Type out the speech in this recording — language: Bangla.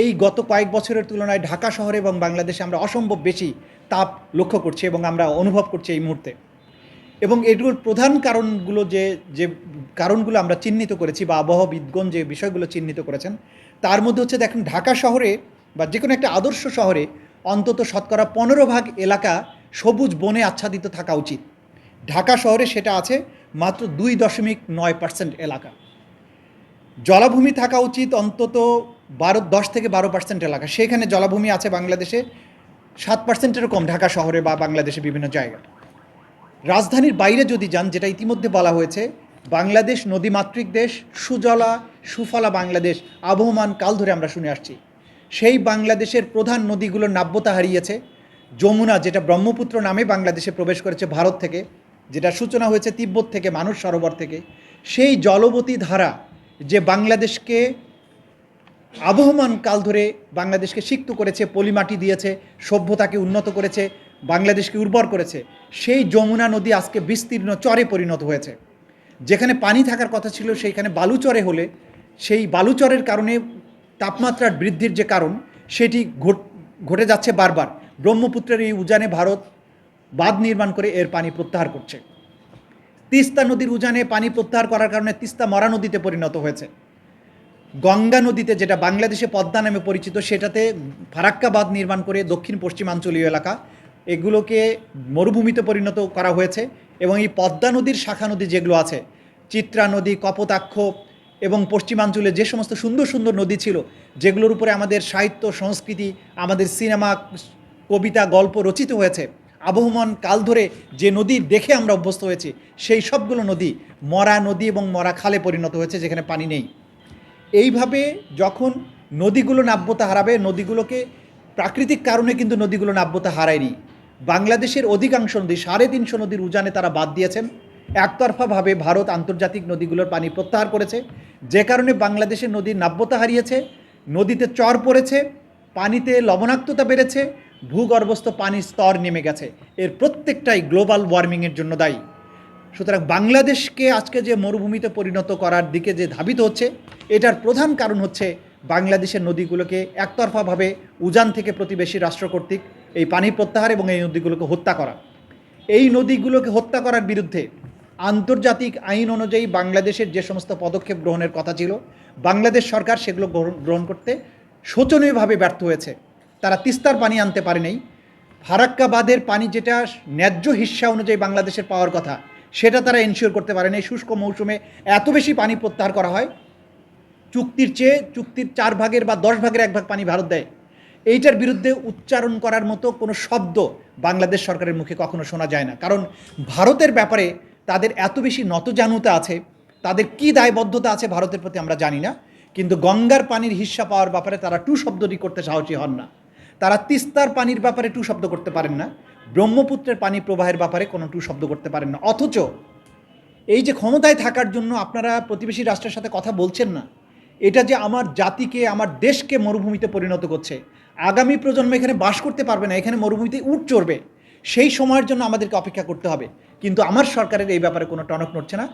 এই গত কয়েক বছরের তুলনায় ঢাকা শহরে এবং বাংলাদেশে আমরা অসম্ভব বেশি তাপ লক্ষ্য করছি এবং আমরা অনুভব করছি এই মুহূর্তে। এবং এগুলোর প্রধান কারণগুলো যে যে কারণগুলো আমরা চিহ্নিত করেছি বা আবহাওয়াবিদগণ যে বিষয়গুলো চিহ্নিত করেছেন, তার মধ্যে হচ্ছে দেখেন ঢাকা শহরে বা যে কোনো একটা আদর্শ শহরে অন্তত শতকরা পনেরো ভাগ এলাকা সবুজ বনে আচ্ছাদিত থাকা উচিত। ঢাকা শহরে সেটা আছে মাত্র দুই দশমিক নয় পার্সেন্ট এলাকা। জলাভূমি থাকা উচিত অন্তত বারো, দশ থেকে বারো পার্সেন্ট এলাকা। সেখানে জলাভূমি আছে বাংলাদেশে, সাত পার্সেন্টেরও কম ঢাকা শহরে বা বাংলাদেশে বিভিন্ন জায়গায়। রাজধানীর বাইরে যদি যান, যেটা ইতিমধ্যে বলা হয়েছে, বাংলাদেশ নদীমাতৃক দেশ, সুজলা, সুফলা বাংলাদেশ, আবহমান কাল ধরে আমরা শুনে আসছি। সেই বাংলাদেশের প্রধান নদীগুলোর নাব্যতা হারিয়েছে। যমুনা, যেটা ব্রহ্মপুত্র নামে বাংলাদেশে প্রবেশ করেছে ভারত থেকে, যেটা সূচনা হয়েছে তিব্বত থেকে মানুষ সরোবর থেকে। সেই জলবতী ধারা যে বাংলাদেশকে আবহমান কাল ধরে বাংলাদেশকে সিক্ত করেছে পলিমাটি দিয়েছে, সভ্যতাকে উন্নত করেছে, বাংলাদেশকে উর্বর করেছে। সেই যমুনা নদী আজকে বিস্তীর্ণ চরে পরিণত হয়েছে। যেখানে পানি থাকার কথা ছিল, সেইখানে বালুচরে হলে সেই বালুচরের কারণে তাপমাত্রার বৃদ্ধির যে কারণ, সেটি ঘট- যাচ্ছে বারবার। ব্রহ্মপুত্রের এই উজানে ভারত বাঁধ নির্মাণ করে এর পানি প্রত্যাহার করছে। তিস্তা নদীর উজানে পানি প্রত্যাহার করার কারণে তিস্তা মরা নদীতে পরিণত হয়েছে। গঙ্গা নদীতে যেটা বাংলাদেশে পদ্মা নামে পরিচিত, সেটাতে ফারাক্কা বাঁধ নির্মাণ করে দক্ষিণ পশ্চিমাঞ্চলীয় এলাকা, এগুলোকে মরুভূমিতে পরিণত করা হয়েছে এবং এই পদ্মা নদীর শাখা নদী যেগুলো আছে, চিত্রা নদী, কপোতাক্ষ এবং পশ্চিমাঞ্চলে যে সমস্ত সুন্দর সুন্দর নদী ছিল, যেগুলোর উপরে আমাদের সাহিত্য, সংস্কৃতি, আমাদের সিনেমা, কবিতা, গল্প রচিত হয়েছে, আবহমান কাল ধরে যে নদী দেখে আমরা অভ্যস্ত হয়েছি, সেই সবগুলো নদী মরা নদী এবং মরা খালে পরিণত হয়েছে, যেখানে পানি নেই। এইভাবে যখন নদীগুলো নাব্যতা হারাবে, নদীগুলোকে প্রাকৃতিক কারণে কিন্তু নদীগুলো নাব্যতা হারায়নি। বাংলাদেশের অধিকাংশ নদী, সাড়ে তিনশো নদীর উজানে তারা বাদ দিয়েছেন। একতরফাভাবে ভারত আন্তর্জাতিক নদীগুলোর পানি প্রত্যাহার করেছে। যে কারণে বাংলাদেশের নদীর নাব্যতা হারিয়েছে, নদীতে চর পড়েছে, পানিতে লবণাক্ততা বেড়েছে, ভূগর্ভস্থ পানির স্তর নেমে গেছে। এর প্রত্যেকটাই গ্লোবাল ওয়ার্মিংয়ের জন্য দায়ী। সুতরাং বাংলাদেশকে আজকে যে মরুভূমিতে পরিণত করার দিকে যে ধাবিত হচ্ছে, এটার প্রধান কারণ হচ্ছে বাংলাদেশের নদীগুলোকে একতরফাভাবে উজান থেকে প্রতিবেশী রাষ্ট্র কর্তৃক এই পানি প্রত্যাহার এবং এই নদীগুলোকে হত্যা করা। এই নদীগুলোকে হত্যা করার বিরুদ্ধে আন্তর্জাতিক আইন অনুযায়ী বাংলাদেশের যে সমস্ত পদক্ষেপ গ্রহণের কথা ছিল, বাংলাদেশ সরকার সেগুলো গ্রহণ- করতে শোচনীয়ভাবে ব্যর্থ হয়েছে। তারা তিস্তার পানি আনতে পারেনি। ফারাক্কা বাঁধের পানি যেটা ন্যায্য হিস্সা অনুযায়ী বাংলাদেশের পাওয়ার কথা সেটা তারা এনশিওর করতে পারেনি শুষ্ক মৌসুমে এত বেশি পানি প্রত্যাহার করা হয়, চুক্তির চেয়ে চুক্তির চার ভাগের বা দশ ভাগের এক ভাগ পানি ভারত দেয়। এইটার বিরুদ্ধে উচ্চারণ করার মতো কোনো শব্দ বাংলাদেশ সরকারের মুখে কখনো শোনা যায় না। কারণ ভারতের ব্যাপারে তাদের এত বেশি নতজানুতা আছে, তাদের কি দায়বদ্ধতা আছে ভারতের প্রতি আমরা জানি না। কিন্তু গঙ্গার পানির হিস্সা পাওয়ার ব্যাপারে তারা টু শব্দটি করতে সাহসী হন না। তারা তিস্তার পানির ব্যাপারে টু শব্দ করতে পারেন না। ব্রহ্মপুত্রের পানি প্রবাহের ব্যাপারে কোনো টু শব্দ করতে পারেন না। অথচ এই যে ক্ষমতায় থাকার জন্য আপনারা প্রতিবেশী রাষ্ট্রের সাথে কথা বলছেন না, এটা যে আমার জাতিকে, আমার দেশকে মরুভূমিতে পরিণত করছে, আগামী প্রজন্ম এখানে বাস করতে পারবে না, এখানে মরুভূমিতে উঠ চড়বে, সেই সময়ের জন্য আমাদেরকে অপেক্ষা করতে হবে। কিন্তু আমার সরকারের এই ব্যাপারে কোনো টনক নড়ছে না।